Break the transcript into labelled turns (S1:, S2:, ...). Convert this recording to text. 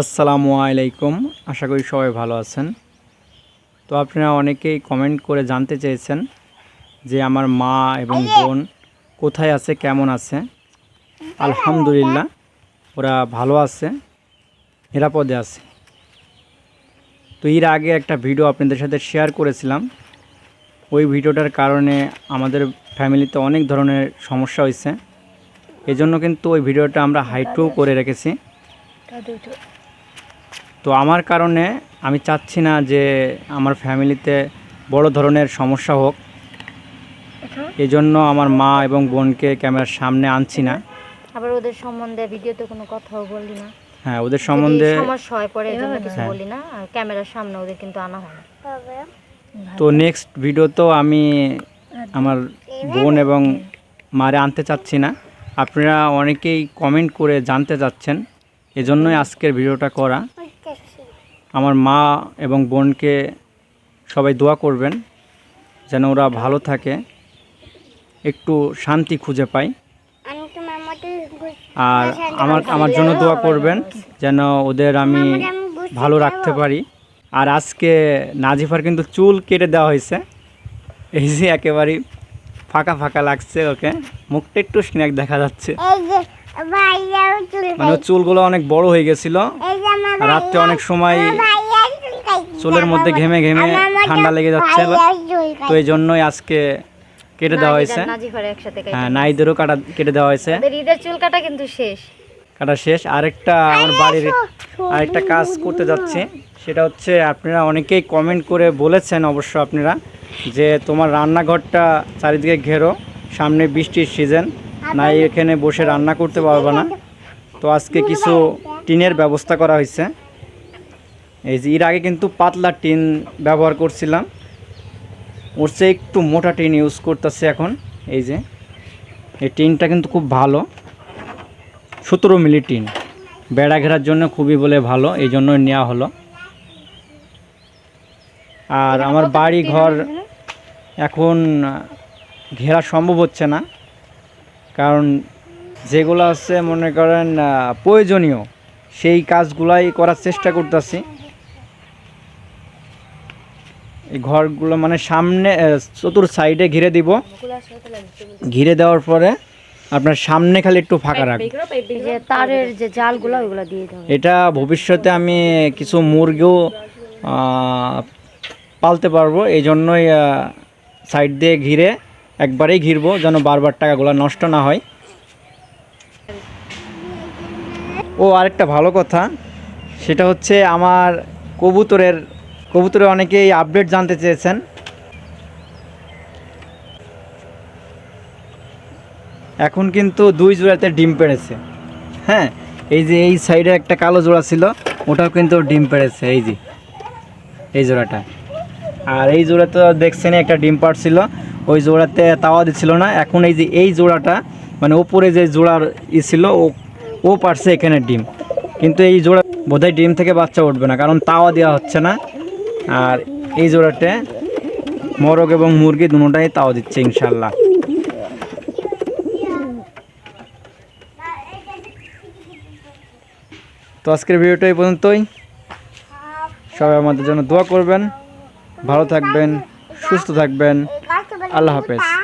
S1: আসসালামু আলাইকুম। আশা করি সবাই ভালো আছেন। তো আপনারা অনেকেই কমেন্ট করে জানতে চেয়েছেন যে আমার মা এবং বোন কোথায় আছে কেমন আছে? আলহামদুলিল্লাহ ওরা ভালো আছে নিরাপদে আছে। তো এর আগে একটা ভিডিও আপনাদের সাথে শেয়ার করেছিলাম। ওই ভিডিওটার কারণে আমাদের ফ্যামিলিতে অনেক ধরনের সমস্যা হয়েছে। এজন্য কিন্তু ওই ভিডিওটা আমরা হাইটও করে রেখেছি। তো আমার কারণে আমি চাচ্ছি না যে আমার ফ্যামিলিতে বড় ধরনের সমস্যা হোক। এই জন্য আমার মা এবং বোনকে ক্যামেরার সামনে আনছি না।
S2: আবার ওদের সম্বন্ধে ভিডিওতে কোনো কথাও বললি না।
S1: হ্যাঁ ওদের সম্বন্ধে
S2: সমস্যা হয় পরে এই জন্য কিছু
S1: হ্যাঁ।
S2: বললি না আর ক্যামেরার সামনে ওদের কিন্তু আনা হয় না।
S1: তো নেক্সট ভিডিওতেও আমি আমার বোন এবং মারে আনতে চাচ্ছি না। আপনারা অনেকেই কমেন্ট করে জানতে চাচ্ছেন। এজন্যই আজকের ভিডিওটা করা। আমার মা এবং বোনকে সবাই দোয়া করবেন যেন ওরা ভালো থাকে একটু শান্তি খুঁজে পায়। আর আমার আমার জন্য দোয়া করবেন যেন ওদের আমি ভালো রাখতে পারি। আর আজকে নাজিফার কিন্তু চুল কেটে দেওয়া হয়েছে। এই যে একেবারেই ফাঁকা ফাঁকা লাগছে ওকে। মুখটা একটু স্ন্যাক দেখা যাচ্ছে। মানে চুলগুলো অনেক বড় হয়ে গেছিল। রাত্রে অনেক সময়। চুলের মধ্যে ঘেমে ঘেমে ঠান্ডা লেগে
S3: যাচ্ছে
S1: তো এই জন্যই আজকে কেটে দেওয়া হয়েছে। হ্যাঁ নাইদেরও কাটা কেটে দেওয়া হয়েছে।
S2: ঈদের চুল কাটা কিন্তু শেষ।
S1: কাটা শেষ। আরেকটা আমার বাড়ির আরেকটা কাজ করতে যাচ্ছে। সেটা হচ্ছে আপনারা অনেকেই কমেন্ট করে বলেছেন অবশ্য আপনারা যে তোমার রান্নাঘরটা চারিদিকে ঘেরো সামনে বৃষ্টির সিজন নাই এখানে বসে রান্না করতে পারবে না। তো আজকে কিছু টিনের ব্যবস্থা করা হয়েছে। এই যে এর আগে কিন্তু পাতলা টিন ব্যবহার করছিলাম। ওর চেয়ে একটু মোটা টিন ইউজ করতেছে এখন। এই যে, এই টিনটা কিন্তু খুব ভালো। সতেরো মিলি টিন। বেড়া ঘেরার জন্য খুবই বলে ভালো, এই জন্য নেওয়া হলো। আর আমার বাড়ি ঘর এখন ঘেরা সম্ভব হচ্ছে না। কারণ যেগুলো আছে মনে করেন প্রয়োজনীয় সেই কাজগুলাই করার চেষ্টা করতেছি। এই ঘরগুলো মানে সামনে চতুর সাইডে ঘিরে দিব। ঘিরে দেওয়ার পরে আপনার সামনে খালি একটু ফাঁকা রাখব।
S2: তারের যে জালগুলো ওইগুলো দিয়ে দেবো।
S1: এটা ভবিষ্যতে আমি কিছু মুরগিও পালতে পারব। এই জন্যই সাইড দিয়ে ঘিরে একবারেই ঘিরবো যেন বারবার টাকাগুলো নষ্ট না হয়। ও, আরেকটা ভালো কথা, সেটা হচ্ছে আমার কবুতরের কবুতরে অনেকেই আপডেট জানতে চেয়েছেন। এখন কিন্তু দুই জোড়াতে ডিম পেড়েছে। হ্যাঁ এই যে এই সাইডে একটা কালো জোড়া ছিল, ওটাও কিন্তু ডিম পেড়েছে, এই যে, এই জোড়াটা। আর এই জোড়াতে দেখছেন একটা ডিম পাড়ছিল ওই জোড়াতে তাওয়া দিচ্ছিল না। এখন এই যে এই জোড়াটা মানে ওপরে যে জোড়ার ই ছিল, ও ও পারছে এখানে ডিম। কিন্তু এই জোড়া বোধহয় ডিম থেকে বাচ্চা উঠবে না, কারণ তাওয়া দেওয়া হচ্ছে না। আর এই জোড়াতে মরগ এবং মুরগি দুটোটাই তাওয়া দিচ্ছে ইনশাল্লাহ তো আজকের ভিডিওটা এই পর্যন্তই। সবাই আমাদের জন্য দোয়া করবেন। ভালো থাকবেন, সুস্থ থাকবেন। আল্লাহ হাফেজ।